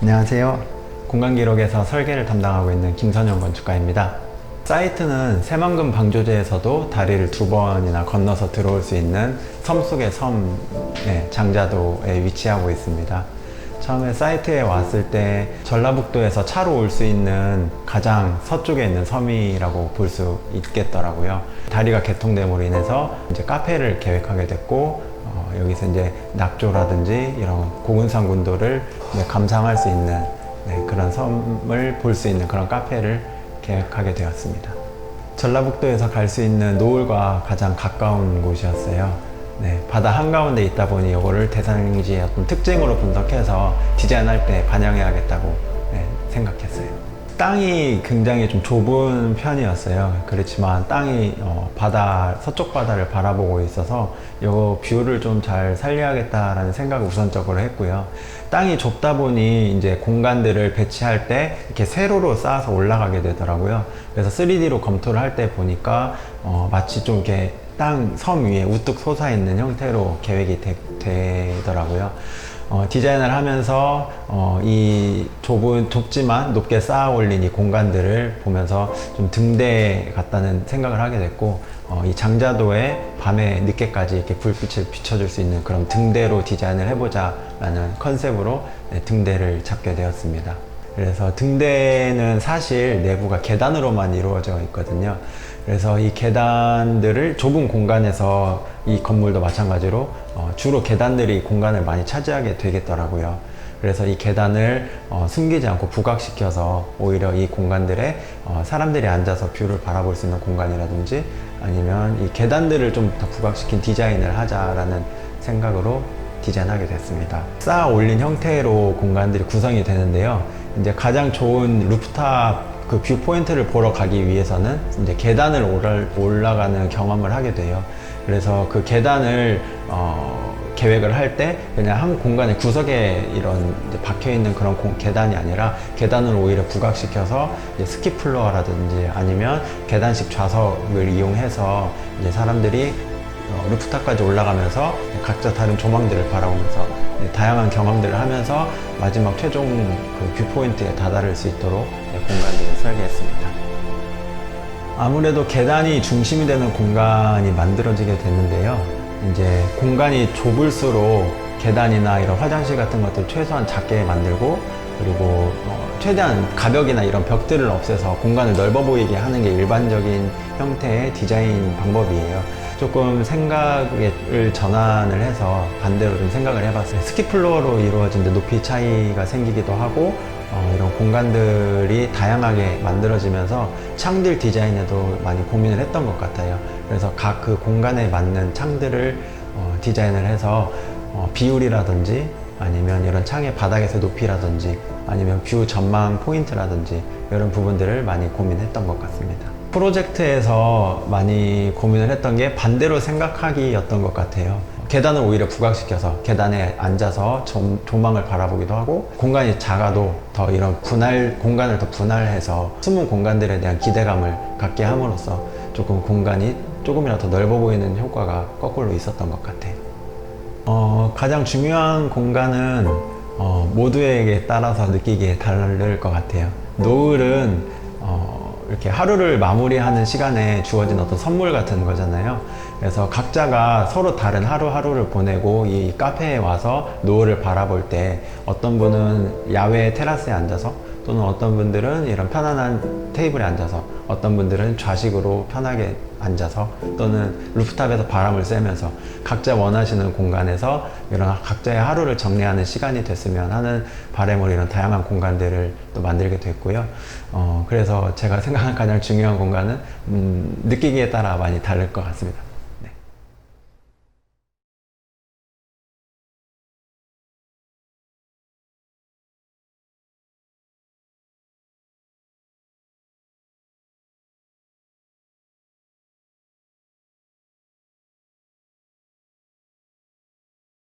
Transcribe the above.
안녕하세요. 공간기록에서 설계를 담당하고 있는 김선영 건축가입니다. 사이트는 새만금 방조제에서도 다리를 두 번이나 건너서 들어올 수 있는 섬 속의 섬 네, 장자도에 위치하고 있습니다. 처음에 사이트에 왔을 때 전라북도에서 차로 올 수 있는 가장 서쪽에 있는 섬이라고 볼 수 있겠더라고요. 다리가 개통됨으로 인해서 이제 카페를 계획하게 됐고 어, 여기서 이제 낙조라든지 이런 고군산 군도를 네, 감상할 수 있는 네, 그런 섬을 볼 수 있는 그런 카페를 계획하게 되었습니다. 전라북도에서 갈 수 있는 노을과 가장 가까운 곳이었어요. 네, 바다 한가운데 있다 보니 이거를 대상지의 어떤 특징으로 분석해서 디자인할 때 반영해야겠다고 네, 생각했어요. 땅이 굉장히 좀 좁은 편이었어요. 그렇지만 땅이 어, 바다 서쪽 바다를 바라보고 있어서 이 뷰를 좀 잘 살려야겠다라는 생각을 우선적으로 했고요. 땅이 좁다 보니 이제 공간들을 배치할 때 이렇게 세로로 쌓아서 올라가게 되더라고요. 그래서 3D로 검토를 할 때 보니까 어, 마치 좀 이렇게 땅 섬 위에 우뚝 솟아 있는 형태로 계획이 되, 더라고요 어, 디자인을 하면서 어, 이 좁은 좁지만 높게 쌓아 올린 이 공간들을 보면서 좀 등대 같다는 생각을 하게 됐고 어, 이 장자도에 밤에 늦게까지 이렇게 불빛을 비춰줄 수 있는 그런 등대로 디자인을 해보자라는 컨셉으로 네, 등대를 잡게 되었습니다. 그래서 등대는 사실 내부가 계단으로만 이루어져 있거든요. 그래서 이 계단들을 좁은 공간에서 이 건물도 마찬가지로 어, 주로 계단들이 공간을 많이 차지하게 되겠더라고요. 그래서 이 계단을 어, 숨기지 않고 부각시켜서 오히려 이 공간들에 어, 사람들이 앉아서 뷰를 바라볼 수 있는 공간이라든지 아니면 이 계단들을 좀 더 부각시킨 디자인을 하자라는 생각으로 디자인하게 됐습니다. 쌓아 올린 형태로 공간들이 구성이 되는데요. 이제 가장 좋은 루프탑 그 뷰 포인트를 보러 가기 위해서는 이제 계단을 올라, 가는 경험을 하게 돼요. 그래서 그 계단을 어, 계획을 할 때 그냥 한 공간의 구석에 이런 박혀 있는 그런 공, 계단이 아니라 계단을 오히려 부각시켜서 스키 플로어라든지 아니면 계단식 좌석을 이용해서 이제 사람들이 어, 루프탑까지 올라가면서 각자 다른 조망들을 바라보면서 네, 다양한 경험들을 하면서 마지막 최종 그 뷰포인트에 다다를 수 있도록 네, 공간들을 설계했습니다. 아무래도 계단이 중심이 되는 공간이 만들어지게 됐는데요. 이제 공간이 좁을수록 계단이나 이런 화장실 같은 것들 최소한 작게 만들고 그리고 어, 최대한 가벽이나 이런 벽들을 없애서 공간을 넓어 보이게 하는 게 일반적인 형태의 디자인 방법이에요. 조금 생각을 전환을 해서 반대로 좀 생각을 해봤어요. 스키플로어로 이루어진 높이 차이가 생기기도 하고 어, 이런 공간들이 다양하게 만들어지면서 창들 디자인에도 많이 고민을 했던 것 같아요. 그래서 각 그 공간에 맞는 창들을 어, 디자인을 해서 어, 비율이라든지 아니면 이런 창의 바닥에서 높이라든지 아니면 뷰 전망 포인트라든지 이런 부분들을 많이 고민했던 것 같습니다. 프로젝트에서 많이 고민을 했던 게 반대로 생각하기였던 것 같아요. 계단을 오히려 부각시켜서 계단에 앉아서 점, 조망을 바라보기도 하고 공간이 작아도 더 이런 분할 공간을 더 분할해서 숨은 공간들에 대한 기대감을 갖게 함으로써 조금 공간이 조금이라도 더 넓어 보이는 효과가 거꾸로 있었던 것 같아요. 어, 가장 중요한 공간은 어, 모두에게 따라서 느끼기에 다를 것 같아요. 노을은 어, 이렇게 하루를 마무리하는 시간에 주어진 어떤 선물 같은 거잖아요. 그래서 각자가 서로 다른 하루하루를 보내고 이 카페에 와서 노을을 바라볼 때 어떤 분은 야외 테라스에 앉아서 또는 어떤 분들은 이런 편안한 테이블에 앉아서 어떤 분들은 좌식으로 편하게 앉아서 또는 루프탑에서 바람을 쐬면서 각자 원하시는 공간에서 이런 각자의 하루를 정리하는 시간이 됐으면 하는 바램으로 이런 다양한 공간들을 또 만들게 됐고요. 어, 그래서 제가 생각하는 가장 중요한 공간은 음, 느끼기에 따라 많이 다를 것 같습니다.